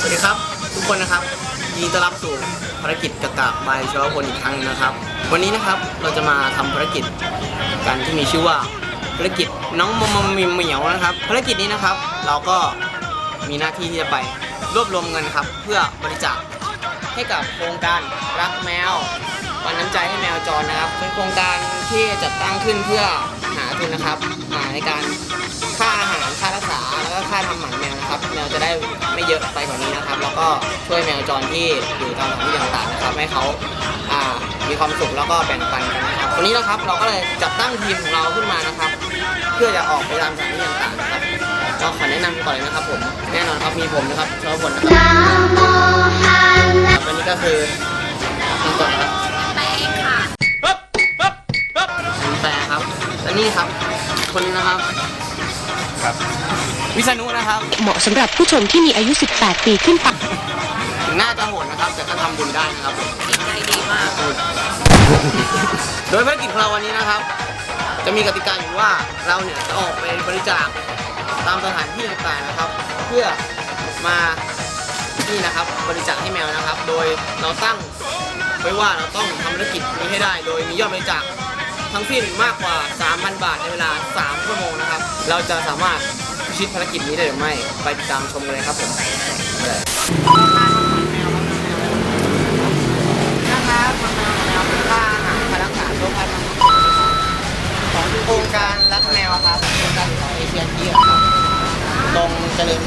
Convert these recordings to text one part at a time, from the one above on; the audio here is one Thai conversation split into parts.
สวัสดีครับ ทุกคนนะครับยินต้อนรับสู่ภารกิจกระตาบายชลพลอีกครั้งนงนะครับ วันนี้นะครับเราจะมาทำภารกิจการที่มีชื่อว่า ภารกิจน้องมมมิมเหมียวนะครับ ภารกิจนี้นะครับ เราก็มีหน้าที่ที่จะไปรวบรวมเงินครับ เพื่อบริจาคให้กับโครงการรักแมววันน้ำใจให้แมวจรนะครับ เป็นโครงการที่จัดตั้งขึ้นเพื่อหาทุนนะครับหาในการค่าอาหารค่ารักษาแล้วก็ค่าทำหมันแมวนะครับแมวจะได้ไม่เยอะไปกว่านี้นะครับ แล้วก็ช่วยแมวจรที่อยู่ตามสถานที่ต่างๆนะครับให้เขาอ่ามีความสุขแล้วก็แบ่งปันกันนะครับวันนี้นะครับเราก็เลยจัดตั้งทีมของเราขึ้นมานะครับ พื่อจะออกไปตามสถานที่ต่างๆนะครับก็ขอแนะนำก่อนเลยนะครับผมแน่นอนครับมีผมนะครับชาวพลนะครับครับวันนี้ก็คือน้องกดครับน้องแปรครับและนี่ครับ คนนี้นะครับ ครับ วิษณุนะครับ เหมาะสำหรับผู้ชมที่มีอายุ 18 ปีขึ้นไปถึงหน้าจะโหดนะครับ แต่ก็ทำบุญได้นะครับใจดีมาก โดยภารกิจของเราวันนี้นะครับ จะมีกติกาอยู่ว่าเราเนี่ยจะออกไปบริจาคตามสถานที่ต่างๆนะครับ เพื่อมานี่นะครับบริจาคให้แมวนะครับ โดยเราตั้งไว้ว่าเราต้องทำภารกิจนี้ให้ได้ โดยมียอดบริจาคทั้งสิ้นมากกว่า 3,000 บาทในเวลา 3 ชั่วโมงนะครับ เราจะสามารถพิชิตภารกิจนี้ได้หรือไม่ ไปติดตามชมกันเลยครับผม นะครับมะนาวแมวเป็นค่าอาหารค่ารักษาโรคภัยของโครงการรักแมวครับโครงการของเอเชียทีครับตรงเจริญ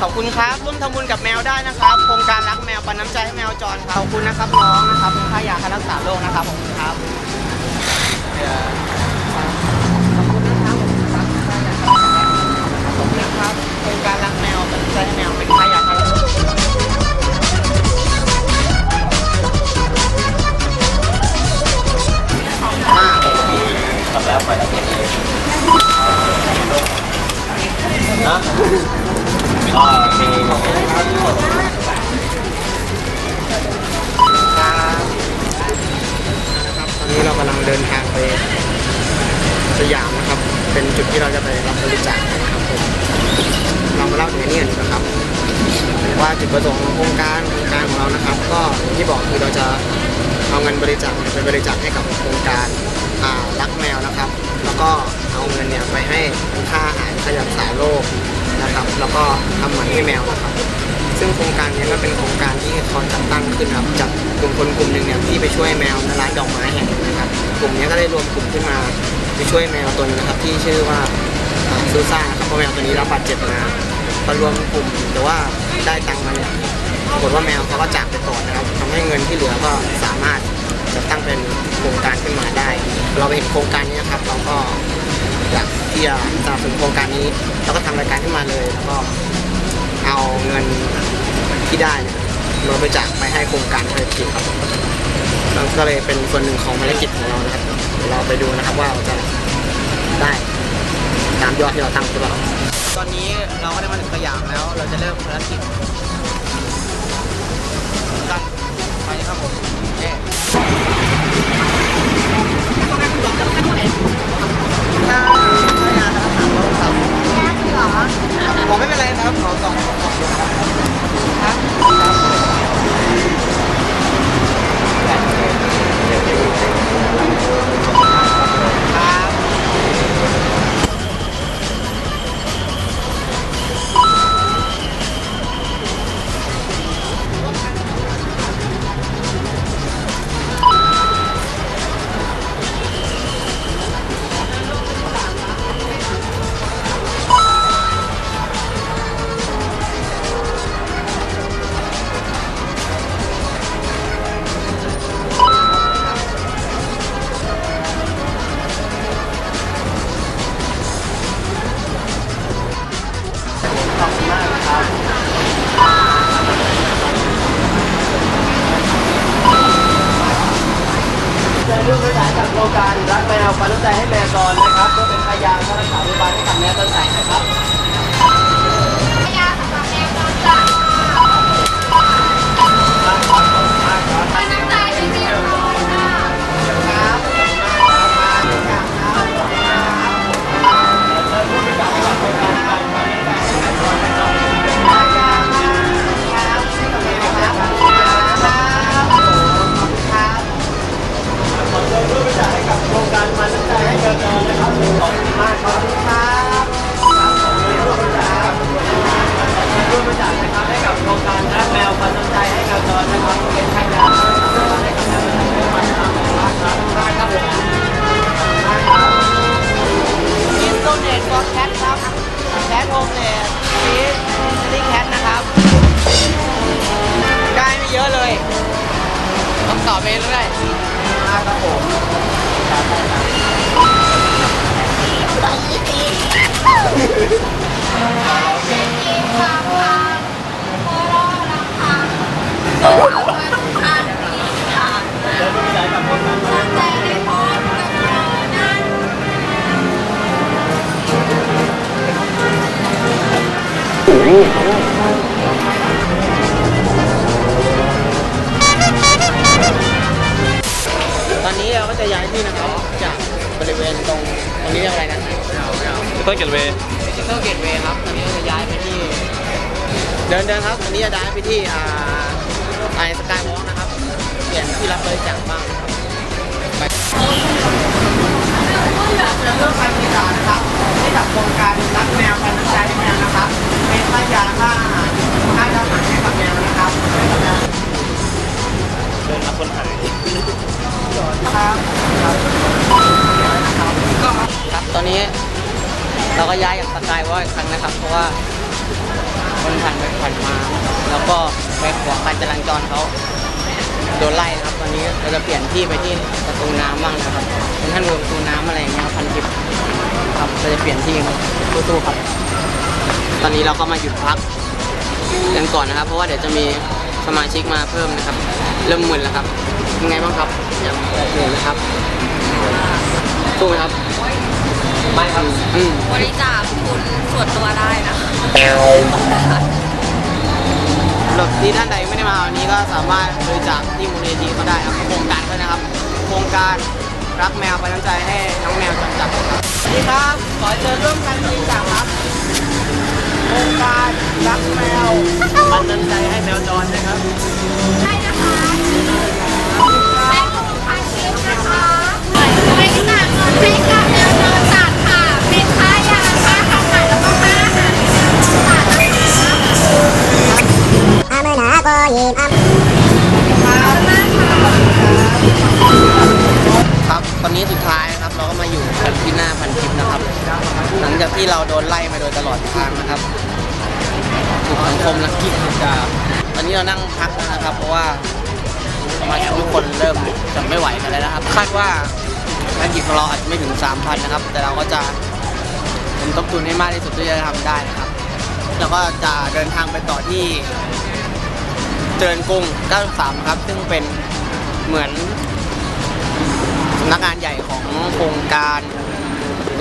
ขอบคุณครับร่วมทำบุญกับแมวได้นะครับ โครงการรักแมวปันน้ำใจให้แมวจรครับขอบคุณนะครับน้องนะครับเป็นค่ายาค่ารักษาโรคนะครับขอบคุณครับเอ่อขอบคุณนะครับขอบคุณนะครับโครงการรักแมวปันน้ำใจให้แมวเป็นค่ายา ทำแล้วไปแล้วเก็บเลยนะอ๋อโอเคครับตอนนี้เรากำลังเดินทางไปสยามนะครับ เป็นจุดที่เราจะไปรับบริจาคนะครับผม เรามาเล่าถึงอันนี้กันดีกว่าครับ ว่าจุดประสงค์ของโครงการโครงการของเรานะครับ ก็ที่บอกคือเราจะเอาเงินบริจาคไปบริจาคให้กับโครงการรักแมวนะครับ แล้วก็เอาเงินเนี่ยไปให้เป็นค่าอาหารค่ายารักษาโรคนะครับ แล้วก็ทำหมันให้แมวนะครับ ซึ่งโครงการนี้ก็เป็นโครงการที่เขาจัดตั้งขึ้นครับจากกลุ่มคนกลุ่มหนึ่งเนี่ยที่ไปช่วยแมวในร้านดอกไม้แห่งหนึ่งนะครับ กลุ่มนี้ก็ได้รวมกลุ่มขึ้นมาไปช่วยแมวตัวนึงนะครับ ที่ชื่อว่าอ่าซูซ่านะครับเพราะแมวตัวนี้รับบาดเจ็บมา พอรวมกลุ่มแต่ว่าได้ตังค์มาเนี่ยปรากฏว่าแมวเขาก็จากไปก่อนนะครับทำให้เงินที่เหลือก็สามารถจัดตั้งเป็นโครงการขึ้นมาได้ เราไปเห็นโครงการนี้นะครับ เราก็อยากที่จะสนับสนุนโครงการนี้แล้วก็ทำรายการขึ้นมาเลย แล้วก็เอาเงินที่ได้เนี่ยมาบริจาคไปให้โครงการภารกิครับมันก็เลยเป็นส่วนหนึ่งของภารกิจของเรานะครับเดี๋ยวเราไปดูนะครับว่าเราจะได้ตามยอดที่เราตั้งหรือเปล่า ตอนนี้เราก็ได้มาถึงสยามแล้ว เราจะเริ่มภารกิจกันไปครับผมเย้ถ้าถ้ายาจ รงการรักแมวปันน้ำใจให้แมวจรนะครับเพื่อเป็นพยานค่ารักษาพยาบาลให้กับแมวต้นไทรนะครับ ตอนนี้เราก็จะย้ายที่นะครับ จากบริเวณตรงตรงนี้เรียกอะไรนะต้นเกตเวย์ดิจิทัลเกตเวย์ครับ ตอนนี้เราจะย้ายไปที่ เดินเดินครับตอนนี้จะย้ายไปที่อ่าไอสกายวอล์กนะครับ เปลี่ยนที่รับบริจาคบ้างนะครับ คนหายครับครับ ตอนนี้เราก็ย้ายจากสกายวอล์กอีกครั้งนะครับ เพราะว่าคนผ่านไปผ่านมา แล้วก็ไปขวางการจราจรเขาโดนไล่นะครับ ตอนนี้เราจะเปลี่ยนที่ไปที่ประตูน้ำบ้างนะครับเป็นท่านรวมประตูน้ำอะไรอย่างเงี้ยพันทิพย์ครับเราจะเปลี่ยนที่ครับตู้ๆครับ ตอนนี้เราก็มาหยุดพักกันก่อนนะครับ เพราะว่าเดี๋ยวจะมีสมาชิกมาเพิ่มนะครับ เริ่มมึนแล้วครับยังไงบ้างครับยังเหนื่อยไหมครับสู้ไหมครับไม่ครับอืมบริจาคทุนส่วนตัวได้นะคะสำหรับที่ท่านใดไม่ได้มาวันนี้ก็สามารถบริจาคที่มูลนิธิก็ได้ครับโครงการก็นะครับ โครงการรักแมวไปน้ำใจให้น้องแมวจำจัดครับสวัสดีครับ ขอเชิญร่วมกันบริจาคครับ โครงการรักแมวปันน้ำ ที่เราโดนไล่มาโดยตลอดทางนะครับถูกสังคมรังเกียจจาตอนนี้เรานั่งพักแล้วนะครับ เพราะว่าสมาชิกทุกคนเริ่มจะไม่ไหวกันแล้วนะครับ คาดว่าภารกิจของเราอาจจะไม่ถึง 3,000 นะครับ แต่เราก็จะผมทบทุนให้มากที่สุดที่จะทำได้นะครับ แล้วก็จะเดินทางไปต่อที่เจริญกรุง 93 ครับ ซึ่งเป็นเหมือนสำนักงานใหญ่ของโครงการ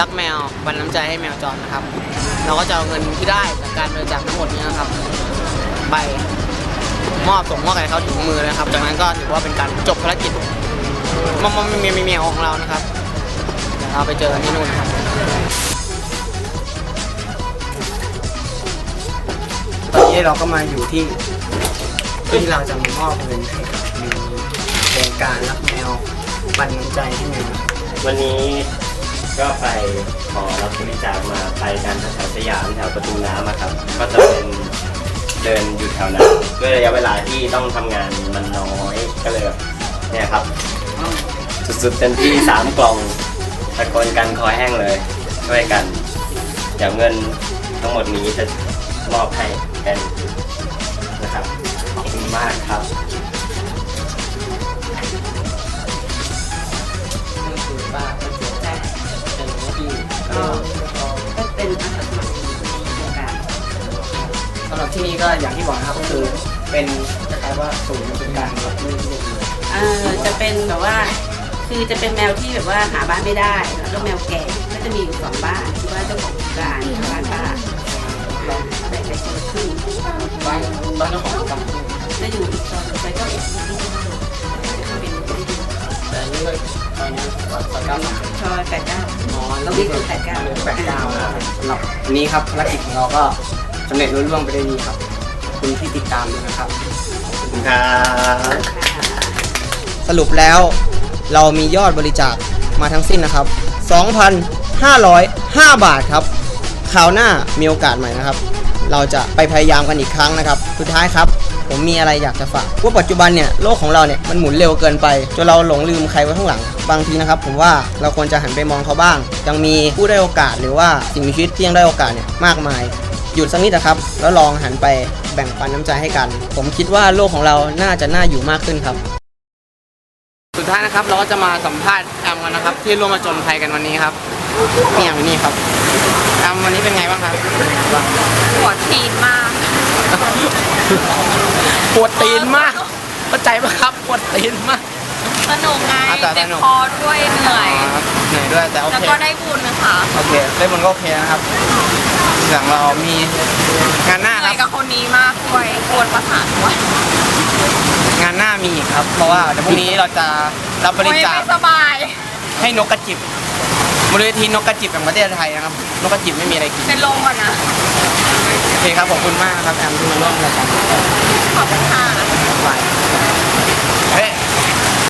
รักแมวบรรน้ำใจให้แมวจรนะครับ เราก็จะเอาเงินที่ได้จากการบริจาคทั้งหมดนี้นะครับ ไปมอบส่งมอบให้เขาถึงมือนะครับจากนั้นก็ถือว่าเป็นการจบภารกิจมอมมีเมียของเรานะครับเดี๋ยวเราไปเจอกันที่นู่นนะครับตอนนี้เราก็มาอยู่ที่ที่เราจะมามอบเงินให้กับโครงการรักแมวบันน้ำใจให้แมววันนี้ ก็ไปขอรับบริจาคมาไปกันแถวสยามแถวประตูน้ำอะครับ ก็จะเป็นเดินอยู่แถวนั้นด้วยระยะเวลาที่ต้องทำงานมันน้อยก็เลยแบบเนี่ยครับ สุดๆเต็มที่สามกล่องตะโกนกันคอแห้งเลยช่วยกัน เดี๋ยวเงินทั้งหมดนี้จะมอบให้กันนะครับขอบคุณมากครับ ก็ก็เป็นอาสาสมัครโครงการสำหรับที่นี่ก็อย่างที่บอกนะครับก็คือเป็นคล้ายๆว่าศูนย์เป็นการรับมือที่ดีเอ่อจะเป็นแบบว่า คือจะเป็นแมวที่แบบว่าหาบ้านไม่ได้ แล้วก็แมวแก่ก็จะมีอยู่สองบ้านที่ว่าเจ้าของโครงการกับบ้านป้าเราแบ่งไปคนละครึ่งบ้านบ้านเจ้าของกรรมจะอยู่อีกซอยหนึ่งไปก็อีก อนนี้ตอนเก้าสามซอยแปดเก้า อ๋อเราวิ่งคือแปดเก้า แปดเก้าสำหรับวันนี้ครับภารกิจของเราก็สำเร็จรุ่ล่วงไปได้ดีครับขอบคุณที่ติดตามด้วยนะครับ ขอบคุณครับ สรุปแล้วเรามียอดบริจาคมาทั้งสิ้นนะครับ 2,505 บาทครับคราวหน้ามีโอกาสใหม่นะครับ เราจะไปพยายามกันอีกครั้งนะครับ สุดท้ายครับ ผมมีอะไรอยากจะฝากว่าปัจจุบันเนี่ยโลกของเราเนี่ยมันหมุนเร็วเกินไปจนเราหลงลืมใครไว้ข้างหลัง บางทีนะครับ ผมว่าเราควรจะหันไปมองเขาบ้าง ยังมีผู้ได้โอกาสหรือว่าสิ่งมีชีวิตที่ยังได้โอกาสเนี่ยมากมายหยุดสักนิดนะครับ แล้วลองหันไปแบ่งปันน้ำใจให้กัน ผมคิดว่าโลกของเราน่าจะน่าอยู่มากขึ้นครับ สุดท้ายนะครับเราก็จะมาสัมภาษณ์แอมกันนะครับ ที่ร่วมมาจนภัยกันวันนี้ครับนี่ยนี้ครับ แอมวันนี้เป็นไงบ้างครับปวดทีนมากปวดตีนมากเข้าใจไหมครับปวดตีนมาก สนุกไงอะแต่สเจ็บนุกคอด้วยเหนื่อยครับเหนื่อยด้วยแต่โอแล้วเคก็ได้บุญนะคะโอเคได้บนก็โอเคนะครับอย่างเรามีงานหน้าเหคนื่รัอยบกับคนนี้มากด้วยปวดประสาทด้วยงานหน้ามีอีกครับ เพราะว่าเดี๋ยวพรุ่งนี้เราจะรับบริจาคโอ้ยไม่สบายให้นกกระจิบ บริเวณทีนกกระจิบแห่งประเทศไทยนะครับ นกกระจิบไม่มีอะไรกินเป็นลมก่อนนะ โอเคครับขอบคุณมากครับแอมที่มาร่วมรายกัรขอบคุณค่ะ